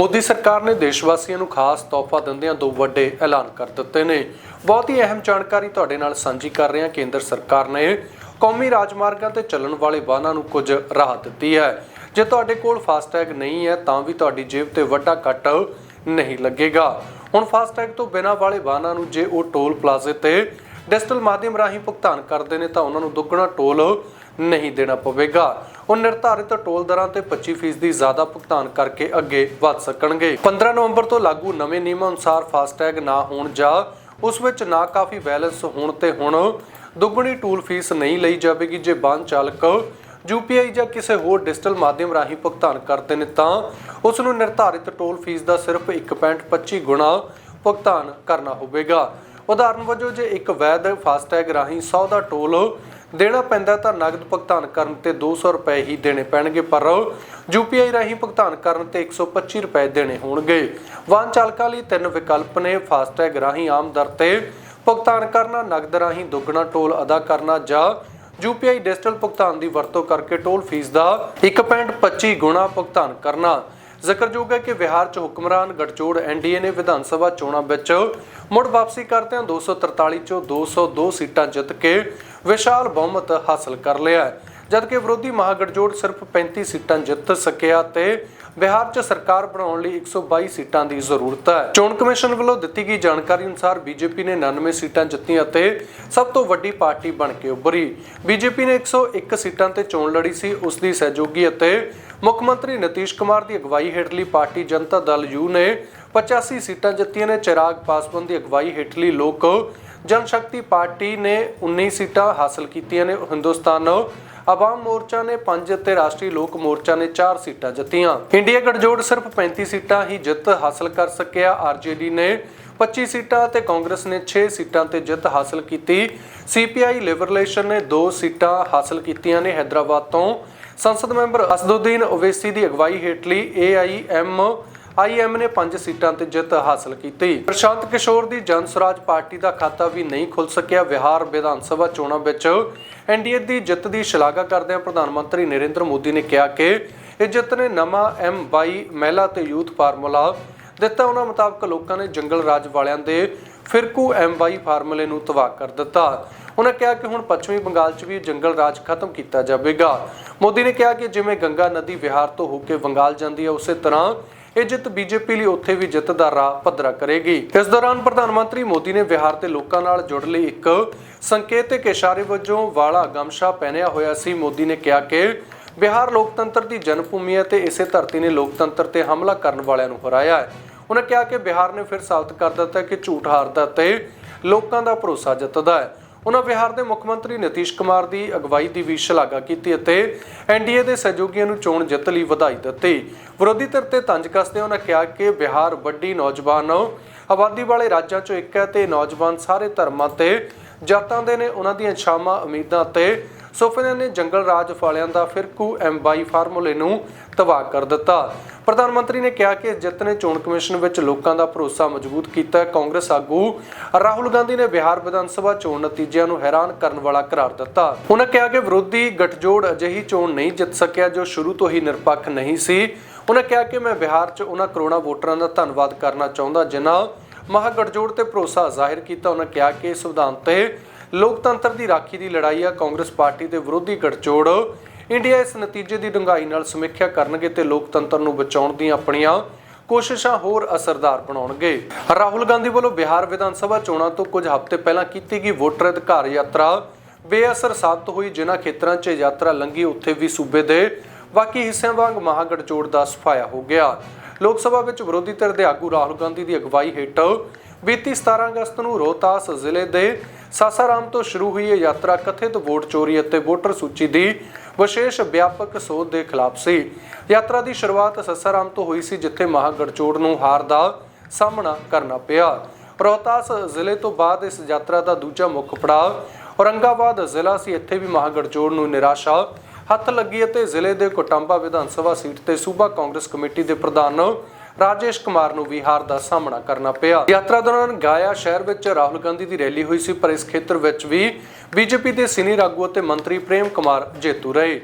ਮੋਦੀ ਸਰਕਾਰ ਨੇ ਦੇਸ਼ ਵਾਸੀਆਂ ਨੂੰ ਖਾਸ ਤੋਹਫਾ ਦਿੰਦਿਆਂ ਦੋ ਵੱਡੇ ਐਲਾਨ ਕਰ ਦਿੱਤੇ ਨੇ। ਬਹੁਤ ਹੀ ਅਹਿਮ ਜਾਣਕਾਰੀ ਤੁਹਾਡੇ ਨਾਲ ਸਾਂਝੀ ਕਰ ਰਹੇ ਹਾਂ। ਕੇਂਦਰ ਸਰਕਾਰ ਨੇ ਕੌਮੀ ਰਾਜਮਾਰਗਾਂ ਤੇ ਚੱਲਣ ਵਾਲੇ ਵਾਹਨਾਂ ਨੂੰ ਕੁਝ ਰਾਹਤ ਦਿੱਤੀ ਹੈ। ਜੇ ਤੁਹਾਡੇ ਕੋਲ ਫਾਸਟੈਗ ਨਹੀਂ ਹੈ, ਤਾਂ ਵੀ ਤੁਹਾਡੀ ਜੇਬ ਤੇ ਵੱਡਾ ਕੱਟ ਨਹੀਂ ਲੱਗੇਗਾ। ਹੁਣ ਫਾਸਟੈਗ ਤੋਂ ਬਿਨਾਂ ਵਾਲੇ ਵਾਹਨਾਂ ਨੂੰ ਜੇ ਉਹ ਟੋਲ ਪਲਾਜ਼ੇ ਤੇ ਡਿਜੀਟਲ ਮਾਧਿਅਮ ਰਾਹੀਂ ਭੁਗਤਾਨ ਕਰਦੇ ਨੇ, ਤਾਂ ਉਹਨਾਂ ਨੂੰ ਦੁੱਗਣਾ ਟੋਲ ਨਹੀਂ ਦੇਣਾ ਪਵੇਗਾ। ਉਹ ਨਿਰਧਾਰਿਤ ਟੋਲ ਦਰਾਂ ਤੇ 25% ਦੀ ਜ਼ਿਆਦਾ ਭੁਗਤਾਨ ਕਰਕੇ ਅੱਗੇ ਵਧ ਸਕਣਗੇ। 15 ਨਵੰਬਰ ਤੋਂ ਲਾਗੂ ਨਵੇਂ ਨਿਯਮਾਂ ਅਨੁਸਾਰ ਫਾਸਟੈਗ ਨਾ ਹੋਣ ਜਾਂ ਉਸ ਵਿੱਚ ਨਾ ਕਾਫੀ ਬੈਲੈਂਸ ਹੋਣ ਤੇ ਹੁਣ ਦੁੱਗਣੀ ਟੂਲ ਫੀਸ ਨਹੀਂ ਲਈ ਜਾਵੇਗੀ। ਜੇ ਵਾਹਨ ਚਾਲਕ ਯੂਪੀਆਈ ਜਾਂ ਕਿਸੇ ਹੋਰ ਡਿਜੀਟਲ ਮਾਧਿਅਮ ਰਾਹੀਂ ਭੁਗਤਾਨ ਕਰਦੇ ਨੇ ਤਾਂ ਉਸ ਨੂੰ ਨਿਰਧਾਰਿਤ ਟੋਲ ਫੀਸ ਦਾ ਸਿਰਫ 1.25 ਗੁਣਾ ਭੁਗਤਾਨ ਕਰਨਾ ਹੋਵੇਗਾ। ਉਦਾਹਰਨ ਵਜੋਂ ਜੇ ਇੱਕ ਵੈਧ ਫਾਸਟੈਗ ਰਾਹੀਂ 100 ਦਾ ਟੋਲ ਦੇਣਾ ਪੈਂਦਾ ਤਾਂ ਨਗਦ ਭੁਗਤਾਨ ਕਰਨ ਤੇ 200 ਰੁਪਏ ਹੀ ਦੇਣੇ ਪੈਣਗੇ, ਪਰ ਯੂਪੀਆਈ ਰਾਹੀਂ ਭੁਗਤਾਨ ਕਰਨ ਤੇ 125 ਰੁਪਏ ਦੇਣੇ ਹੋਣਗੇ। ਵਾਹਨ ਚਾਲਕਾਂ ਲਈ ਤਿੰਨ ਵਿਕਲਪ ਨੇ, ਫਾਸਟੈਗ ਰਾਹੀਂ ਆਮ ਦਰ ਤੇ ਭੁਗਤਾਨ ਕਰਨਾ, ਨਗਦ ਰਾਹੀਂ ਦੁੱਗਣਾ ਟੋਲ ਅਦਾ ਕਰਨਾ ਜਾਂ ਯੂਪੀਆਈ ਡਿਜੀਟਲ ਭੁਗਤਾਨ ਦੀ ਵਰਤੋਂ ਕਰਕੇ ਟੋਲ ਫੀਸ ਦਾ 1.25 ਗੁਣਾ ਭੁਗਤਾਨ ਕਰਨਾ। ਜ਼ਿਕਰਯੋਗ ਹੈ ਕਿ ਬਿਹਾਰ 'ਚ ਹੁਕਮਰਾਨ ਗਠਜੋੜ ਐਨਡੀਏ ਨੇ ਵਿਧਾਨ ਸਭਾ ਚੋਣਾਂ ਵਿੱਚ ਮੁੜ ਵਾਪਸੀ ਕਰਦਿਆਂ 243 ਚੋਂ 202 ਸੀਟਾਂ ਜਿੱਤ ਕੇ ਵਿਸ਼ਾਲ ਬਹੁਮਤ ਹਾਸਲ ਕਰ ਲਿਆ ਹੈ। ਜਦਕਿ ਵਿਰੋਧੀ ਮਹਾਗਠਜੋੜ ਸਿਰਫ 35 ਸੀਟਾਂ ਜਿੱਤ ਸਕਿਆ ਤੇ ਬਿਹਾਰ 'ਚ ਸਰਕਾਰ ਬਣਾਉਣ ਲਈ 122 ਸੀਟਾਂ ਦੀ ਜ਼ਰੂਰਤ ਹੈ। ਚੋਣ ਕਮਿਸ਼ਨ ਵੱਲੋਂ ਦਿੱਤੀ ਗਈ ਜਾਣਕਾਰੀ ਅਨੁਸਾਰ ਬੀਜੇਪੀ ਨੇ 99 ਸੀਟਾਂ ਜਿੱਤੀਆਂ ਅਤੇ ਸਭ ਤੋਂ ਵੱਡੀ ਪਾਰਟੀ ਬਣ ਕੇ ਉੱਭਰੀ। ਬੀਜੇਪੀ ਨੇ 101 ਸੀਟਾਂ ਤੇ ਚੋਣ ਲੜੀ ਸੀ, ਉਸ ਦੀ ਸਹਿਯੋਗੀ ਅਤੇ ਮੁੱਖ ਮੰਤਰੀ ਨਤੀਸ਼ ਕੁਮਾਰ ਦੀ ਅਗਵਾਈ ਹੇਠਲੀ ਪਾਰਟੀ ਜਨਤਾ ਦਲ ਯੂ ਨੇ 85 ਸੀਟਾਂ ਜਿੱਤੀਆਂ ਨੇ। ਚਿਰਾਗ ਪਾਸਵਾਨ ਦੀ ਅਗਵਾਈ ਹੇਠਲੀ ਲੋਕ ਜਨ ਸ਼ਕਤੀ ਪਾਰਟੀ ਨੇ 19 ਸੀਟਾਂ ਹਾਸਲ ਕੀਤੀਆਂ ਨੇ ਹਿੰਦੁਸਤਾਨ ਆਵਾਮ ਮੋਰਚਾ ਨੇ 5 ਅਤੇ ਰਾਸ਼ਟਰੀ ਲੋਕ ਮੋਰਚਾ ਨੇ 4 ਸੀਟਾਂ ਜਿੱਤੀਆਂ। ਇੰਡੀਆ ਗਠਜੋੜ ਸਿਰਫ 35 ਸੀਟਾਂ ਹੀ ਜਿੱਤ ਹਾਸਲ ਕਰ ਸਕਿਆ। ਆਰਜੇਡੀ ਨੇ 25 ਸੀਟਾਂ ਤੇ ਕਾਂਗਰਸ ਨੇ 6 ਸੀਟਾਂ ਤੇ ਜਿੱਤ ਹਾਸਲ ਕੀਤੀ। ਸੀਪੀਆਈ ਲਿਬਰਲੇਸ਼ਨ ਨੇ 2 ਸੀਟਾਂ ਹਾਸਲ ਕੀਤੀਆਂ ਨੇ ਹైదరాబాద్ ਤੋਂ। ਸੰਸਦ ਮੈਂਬਰ ਅਸਦੁਦੀਨ ਓਵੈਸੀ ਦੀ ਅਗਵਾਈ ਹੇਠਲੀ ਏਆਈਐਮ ਆਈਐਮ ਨੇ 5 ਸੀਟਾਂ ਤੇ ਜਿੱਤ ਹਾਸਲ ਕੀਤੀ। ਪ੍ਰਸ਼ਾਂਤ ਕਿਸ਼ੋਰ ਦੀ ਜਨ ਸਵਰਾਜ ਪਾਰਟੀ ਦਾ ਖਾਤਾ ਵੀ ਨਹੀਂ ਖੁੱਲ ਸਕਿਆ। ਬਿਹਾਰ ਵਿਧਾਨ ਸਭਾ ਚੋਣਾਂ ਵਿੱਚ ਐਨਡੀਏ ਦੀ ਜਿੱਤ ਦੀ ਸ਼ਲਾਘਾ ਕਰਦਿਆਂ ਪ੍ਰਧਾਨ ਮੰਤਰੀ ਨਰਿੰਦਰ ਮੋਦੀ ਨੇ ਕਿਹਾ ਕਿ ਇਹ ਜਿੱਤ ਨੇ ਨਵਾਂ ਐਮ22 ਮਹਿਲਾ ਤੇ ਯੂਥ ਫਾਰਮੂਲਾ ਦਿੱਤਾ। ਉਹਨਾਂ ਮੁਤਾਬਕ ਲੋਕਾਂ ਨੇ ਜੰਗਲ ਰਾਜ ਵਾਲਿਆਂ ਦੇ ਫਿਰਕੂ ਐਮ22 ਫਾਰਮੂਲੇ ਨੂੰ ਤਬਾਹ ਕਰ ਦਿੱਤਾ। ਉਹਨਾਂ ਕਿਹਾ ਕਿ ਹੁਣ ਪੱਛਮੀ ਬੰਗਾਲ 'ਚ ਵੀ ਜੰਗਲ ਰਾਜ ਖਤਮ ਕੀਤਾ ਜਾਵੇਗਾ। ਮੋਦੀ ਨੇ ਕਿਹਾ ਕਿ ਜਿਵੇਂ ਗੰਗਾ ਨਦੀ ਬਿਹਾਰ ਤੋਂ ਹੋ ਕੇ ਬੰਗਾਲ ਜਾਂਦੀ ਹੈ, ਉਸੇ ਤਰ੍ਹਾਂ ਇਹ ਜਿੱਤ ਬੀਜੇਪੀ ਲਈ ਉੱਥੇ ਵੀ ਜਿੱਤ ਦਾ ਰਾਹ ਪੱਧਰਾ ਕਰੇਗੀ। ਇਸ ਦੌਰਾਨ ਪ੍ਰਧਾਨ ਮੰਤਰੀ ਮੋਦੀ ਨੇ ਬਿਹਾਰ ਦੇ ਲੋਕਾਂ ਨਾਲ ਜੁੜ ਲਈ ਇੱਕ ਸੰਕੇਤਕ ਇਸ਼ਾਰੇ ਵਜੋਂ ਵਾਲਾ ਗਮਸ਼ਾ ਪਹਿਨਿਆ ਹੋਇਆ ਸੀ। ਮੋਦੀ ਨੇ ਕਿਹਾ ਕਿ ਬਿਹਾਰ ਲੋਕਤੰਤਰ ਦੀ ਜਨਮ ਭੂਮੀ ਹੈ ਤੇ ਇਸੇ ਧਰਤੀ ਨੇ ਲੋਕਤੰਤਰ ਤੇ ਹਮਲਾ ਕਰਨ ਵਾਲਿਆਂ ਨੂੰ ਹਰਾਇਆ ਹੈ। ਉਹਨਾਂ ਕਿਹਾ ਕਿ ਬਿਹਾਰ ਨੇ ਫਿਰ ਸਾਬਤ ਕਰ ਦਿੱਤਾ ਕਿ ਝੂਠ ਹਾਰਦਾ ਤੇ ਲੋਕਾਂ ਦਾ ਭਰੋਸਾ ਜਿੱਤਦਾ ਹੈ। ਉਹਨਾਂ ਬਿਹਾਰ ਦੇ ਮੁੱਖ ਮੰਤਰੀ ਨਿਤੀਸ਼ ਕੁਮਾਰ ਦੀ ਅਗਵਾਈ ਦੀ ਵੀ ਸ਼ਲਾਘਾ ਕੀਤੀ ਅਤੇ ਐਨਡੀਏ ਦੇ ਸਹਿਯੋਗੀਆਂ ਨੂੰ ਚੋਣ ਜਿੱਤ ਲਈ ਵਧਾਈ ਦਿੱਤੀ। ਵਿਰੋਧੀ ਧਿਰ ਤੇ ਤੰਜ ਕੱਸਦੇ ਉਹਨਾਂ ਕਿਹਾ ਕਿ ਬਿਹਾਰ ਵੱਡੀ ਨੌਜਵਾਨ, ਆਬਾਦੀ ਵਾਲੇ ਰਾਜਾਂ ਚੋਂ ਇੱਕ ਹੈ ਤੇ ਨੌਜਵਾਨ ਸਾਰੇ ਧਰਮਾਂ ਤੇ ਜਾਤਾਂ ਦੇ ਨੇ ਉਹਨਾਂ ਦੀਆਂ ਇੱਛਾਵਾਂ ਉਮੀਦਾਂ ਤੇ ਸੁਪਨਿਆਂ ਨੇ ਜੰਗਲ ਰਾਜ ਵਾਲਿਆਂ ਦਾ ਫਿਰਕੂ ਐਮ22 ਫਾਰਮੂਲੇ ਨੂੰ ਤਬਾਹ ਕਰ ਦਿੱਤਾ। ਪ੍ਰਧਾਨ ਮੰਤਰੀ ਨੇ ਕਿਹਾ ਕਿ ਜਿੱਤ ਨੇ ਚੋਣ ਕਮਿਸ਼ਨ ਵਿੱਚ ਲੋਕਾਂ ਦਾ ਭਰੋਸਾ ਮਜ਼ਬੂਤ ਕੀਤਾ। ਹੈ ਕਾਂਗਰਸ ਆਗੂ ਰਾਹੁਲ ਗਾਂਧੀ ਨੇ ਬਿਹਾਰ ਵਿਧਾਨ ਸਭਾ ਚੋਣ ਨਤੀਜਿਆਂ ਨੂੰ ਹੈਰਾਨ ਕਰਨ ਵਾਲਾ ਕਰਾਰ ਦਿੱਤਾ। ਉਹਨਾਂ ਕਿਹਾ ਕਿ ਵਿਰੋਧੀ ਗਠਜੋੜ ਅਜਿਹੀ ਚੋਣ ਨਹੀਂ ਜਿੱਤ ਸਕਿਆ ਜੋ ਸ਼ੁਰੂ ਤੋਂ ਹੀ ਨਿਰਪੱਖ ਨਹੀਂ ਸੀ। ਉਹਨਾਂ ਕਿਹਾ ਕਿ ਮੈਂ ਬਿਹਾਰ 'ਚ ਉਹਨਾਂ ਕਰੋੜਾਂ ਵੋਟਰਾਂ ਦਾ ਧੰਨਵਾਦ ਕਰਨਾ ਚਾਹੁੰਦਾ, ਜਿਨ੍ਹਾਂ ਮਹਾਗਠਜੋੜ ਤੇ ਭਰੋਸਾ ਜ਼ਾਹਿਰ ਕੀਤਾ। ਉਹਨਾਂ ਕਿਹਾ ਕਿ ਸੰਵਿਧਾਨ ਤੇ ਲੋਕਤੰਤਰ ਦੀ ਰਾਖੀ ਦੀ ਲੜਾਈ ਆ। ਕਾਂਗਰਸ ਪਾਰਟੀ ਦੇ ਵਿਰੋਧੀ ਗੱਠਜੋੜ ਇੰਡੀਆ ਇਸ ਨਤੀਜੇ ਦੀ ਡੂੰਘਾਈ ਨਾਲ ਸਮੀਖਿਆ ਕਰਨਗੇ ਤੇ ਲੋਕਤੰਤਰ ਨੂੰ ਬਚਾਉਣ ਦੀਆਂ ਆਪਣੀਆਂ ਕੋਸ਼ਿਸ਼ਾਂ ਹੋਰ ਅਸਰਦਾਰ ਬਣਾਉਣਗੇ। ਰਾਹੁਲ ਗਾਂਧੀ ਵੱਲੋਂ ਬਿਹਾਰ ਵਿਧਾਨ ਸਭਾ ਚੋਣਾਂ ਤੋਂ ਕੁਝ ਹਫ਼ਤੇ ਪਹਿਲਾਂ ਕੀਤੀ ਗਈ ਵੋਟਰ ਅਧਿਕਾਰ ਯਾਤਰਾ ਬੇਅਸਰ ਸਾਬਤ ਹੋਈ। ਜਿਨ੍ਹਾਂ ਖੇਤਰਾਂ 'ਚ ਯਾਤਰਾ ਲੰਘੀ, ਉੱਥੇ ਵੀ ਸੂਬੇ ਦੇ ਬਾਕੀ ਹਿੱਸਿਆਂ ਵਾਂਗ ਮਹਾਗੜਜੋੜ ਦਾ ਸਫਾਇਆ ਹੋ ਗਿਆ। ਲੋਕ ਸਭਾ ਵਿੱਚ ਵਿਰੋਧੀ ਧਿਰ ਦੇ ਆਗੂ ਰਾਹੁਲ ਗਾਂਧੀ ਦੀ ਅਗਵਾਈ ਹੇਠ ਬੀਤੀ 17 ਅਗਸਤ ਨੂੰ ਰੋਹਤਾਸ ਜ਼ਿਲ੍ਹੇ ਦੇ ਸਾਸਾਰਾਮ ਤੋਂ ਸ਼ੁਰੂ ਹੋਈ ਇਹ ਯਾਤਰਾ ਕਥਿਤ ਵੋਟ ਚੋਰੀ ਅਤੇ ਵੋਟਰ ਸੂਚੀ ਦੀ ਵਿਸ਼ੇਸ਼ ਵਿਆਪਕ ਸੋਧ ਦੇ ਖਿਲਾਫ ਸੀ। ਯਾਤਰਾ ਦੀ ਸ਼ੁਰੂਆਤ ਸਾਸਾਰਾਮ ਤੋਂ ਹੋਈ ਸੀ, ਜਿੱਥੇ ਮਹਾਗੜਚੋੜ ਨੂੰ ਹਾਰ ਦਾ ਸਾਹਮਣਾ ਕਰਨਾ ਪਿਆ। ਰੋਹਤਾਸ ਜ਼ਿਲ੍ਹੇ ਤੋਂ ਬਾਅਦ ਇਸ ਯਾਤਰਾ ਦਾ ਦੂਜਾ ਮੁੱਖ ਪੜਾਅ ਔਰੰਗਾਬਾਦ ਜ਼ਿਲ੍ਹਾ ਸੀ। ਇੱਥੇ ਵੀ ਮਹਾਗੜਚੋੜ ਨੂੰ ਨਿਰਾਸ਼ਾ ਹੱਥ ਲੱਗੀ ਅਤੇ ਜ਼ਿਲ੍ਹੇ ਦੇ ਕੋਟਾਂਬਾ ਵਿਧਾਨ ਸਭਾ ਸੀਟ ਤੇ ਸੂਬਾ ਕਾਂਗਰਸ ਕਮੇਟੀ ਦੇ ਪ੍ਰਧਾਨ ਰਾਜੇਸ਼ ਕੁਮਾਰ ਨੂੰ ਵੀ ਹਾਰ ਦਾ ਸਾਹਮਣਾ ਕਰਨਾ ਪਿਆ। ਯਾਤਰਾ ਦੌਰਾਨ ਗਾਇਆ ਸ਼ਹਿਰ ਵਿੱਚ ਰਾਹੁਲ ਗਾਂਧੀ ਦੀ ਰੈਲੀ ਹੋਈ ਸੀ, ਪਰ ਇਸ ਖੇਤਰ ਵਿੱਚ ਵੀ ਬੀਜੇਪੀ ਦੇ ਸੀਨੀਅਰ ਆਗੂ ਅਤੇ ਮੰਤਰੀ ਪ੍ਰੇਮ ਕੁਮਾਰ ਜੇਤੂ ਰਹੇ।